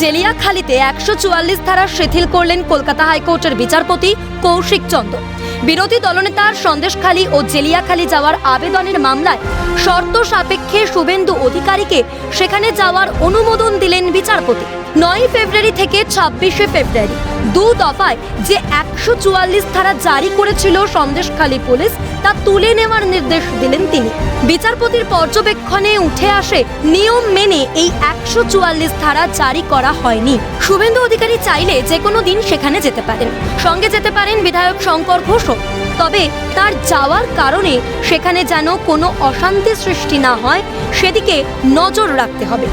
জেলিয়াখালীতে একশো চুয়াল্লিশ ধারা শিথিল করলেন কলকাতা হাইকোর্টের বিচারপতি কৌশিক চন্দ্র বিরোধী দলনেতার সন্দেশখালী ও জেলিয়াখালী যাওয়ার আবেদনের মামলায় শর্ত সাপেক্ষে শুভেন্দু অধিকারীকে সেখানে যাওয়ার অনুমোদন দিলেন বিচারপতি। নয় ফেব্রুয়ারি থেকে ছাব্বিশে ফেব্রুয়ারি। দু দফায় যে একশো চুয়াল্লিশ ধারা জারি করেছিল সন্দেশখালী পুলিশ, তা তুলে নেওয়ার নির্দেশ দিলেন তিনি। বিচারপতির পর্যবেক্ষণে উঠে আসে, নিয়ম মেনে এই একশো চুয়াল্লিশ ধারা জারি করা হয়নি। শুভেন্দু অধিকারী চাইলে যে কোনো দিন সেখানে যেতে পারেন। সঙ্গে যেতে পারেন বিধায়ক শঙ্কর ঘোষও। তবে তার যাওয়ার কারণে সেখানে যেন কোনো অশান্তি সৃষ্টি না হয়, সেদিকে নজর রাখতে হবে।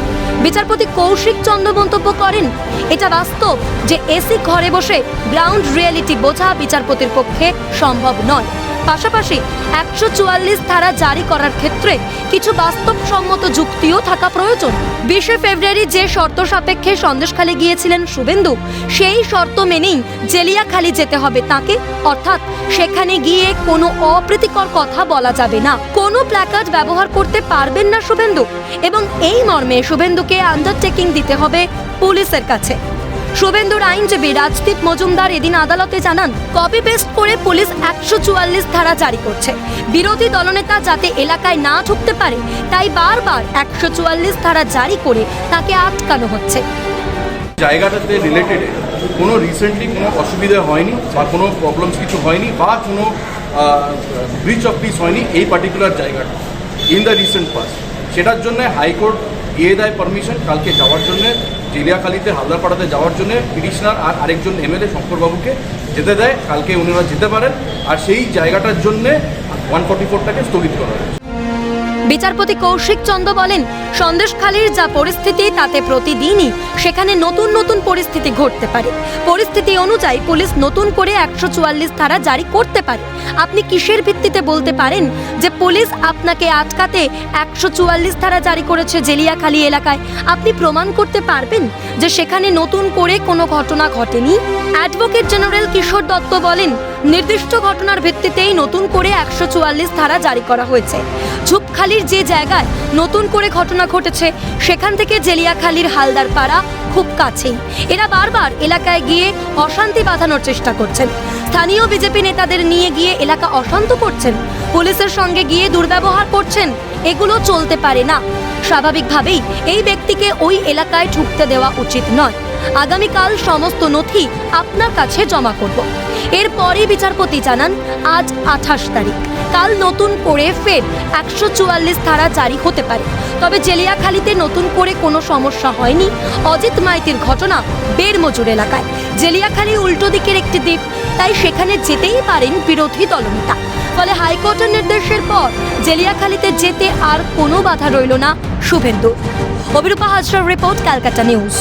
বিচারপতি কৌশিক চন্দ্র মন্তব্য করেন, এটা বাস্তব যে এসি ঘরে বসে গ্রাউন্ড রিয়েলিটি বোঝা বিচারপতির পক্ষে সম্ভব নয়। পাশাপাশি একশো চুয়াল্লিশ ধারা জারি করার ক্ষেত্রে কিছু বাস্তবসম্মত যুক্তিও থাকা প্রয়োজন। বিশে ফেব্রুয়ারি যে শর্ত সাপেক্ষে সন্দেশখালী গিয়েছিলেন শুভেন্দু, সেই শর্ত মেনেই জেলিয়াখালী যেতে হবে তাকে। অর্থাৎ সেখানে গিয়ে কোনো অপ্রীতিকর কথা বলা যাবে না। কোনো প্ল্যাকার্ড ব্যবহার করতে পারবেন না শুভেন্দু এবং এই মর্মে শুভেন্দুকে আন্ডারটেকিং দিতে হবে পুলিশের কাছে। শুভেন্দুর আইনজীবী রাজদীপ মজুমদার এদিন আদালতে জানান কপি পেস্ট করে পুলিশ একশো চুয়াল্লিশ ধারা জারি করছে। বিরোধী দলনেতা যাতে এলাকায় না ঢুকতে পারে, তাই বারবার একশো চুয়াল্লিশ ধারা জারি করে তাকে আটকানো হচ্ছে। জায়গাটাতে রিলেটেড কোনো রিসেন্টলি কোনো অসুবিধা হয়নি বা কোনো প্রবলেমস কিছু হয়নি বা কোনো ব্রিচ অফ পিস হয়নি এই পার্টিকুলার জায়গাটা ইন দ্য রিসেন্ট পাস্ট সেটার জন্য হাইকোর্ট দিয়ে দেয় পারমিশন কালকে যাওয়ার জন্য জিলিয়াখালিতে হালদারপাড়াতে যাওয়ার জন্য পিটিশনার আর আরেকজন এমএলএ শঙ্করবাবুকে যেতে দেয়। কালকে উনিরা যেতে পারেন। আর সেই জায়গাটার জন্যে ওয়ান ফর্টি ফোরটাকে স্থগিত করা হয়েছে। বিচারপতি কৌশিক চন্দ বলেন, সন্দেশখালীর যা পরিস্থিতি তাতে প্রতিদিনই সেখানে নতুন নতুন পরিস্থিতি ঘটতে পারে। পরিস্থিতি অনুযায়ী পুলিশ নতুন করে একশো চুয়াল্লিশ ধারা জারি করতে পারে। আপনি কিসের ভিত্তিতে বলতে পারেন যে পুলিশ আপনাকে আটকাতে একশো চুয়াল্লিশ ধারা জারি করেছে জেলিয়াখালী এলাকায়? আপনি প্রমাণ করতে পারবেন যে সেখানে নতুন করে কোনো ঘটনা ঘটেনি? অ্যাডভোকেট জেনারেল কিশোর দত্ত বলেন, নির্দিষ্ট ঘটনার ভিত্তিতেই নতুন করে একশো চুয়াল্লিশ ধারা জারি করা হয়েছে। ঝুপখালির যে জায়গায় নতুন করে ঘটনা ঘটেছে, সেখান থেকে জেলিয়াখালীর হালদার পাড়া খুব কাছেই। এরা বারবার এলাকায় গিয়ে অশান্তি বাঁধানোর চেষ্টা করছেন। স্থানীয় বিজেপি নেতাদের নিয়ে গিয়ে এলাকা অশান্ত করছেন। পুলিশের সঙ্গে গিয়ে দুর্ব্যবহার করছেন। এগুলো চলতে পারে না। স্বাভাবিকভাবেই এই ব্যক্তিকে ওই এলাকায় ঢুকতে দেওয়া উচিত নয়। আগামীকাল সমস্ত নথি আপনার কাছে জমা করব। এরপরই বিচারপতি জানান, আজ আঠাশ তারিখ। কাল নতুন করে ফের একশো চুয়াল্লিশ ধারা জারি হতে পারে। তবে জেলিয়াখালীতে নতুন করে কোনো সমস্যা হয়নি। অজিত মাইতির ঘটনা বেরমজুর এলাকায়। জেলিয়াখালী উল্টো দিকের একটি দ্বীপ, তাই সেখানে যেতেই পারেন বিরোধী দলনেতা। ফলে হাইকোর্টের নির্দেশের পর জেলিয়াখালীতে যেতে আর কোনো বাধা রইল না শুভেন্দু। অবিরূপা হাজরার রিপোর্ট, ক্যালকাটা নিউজ।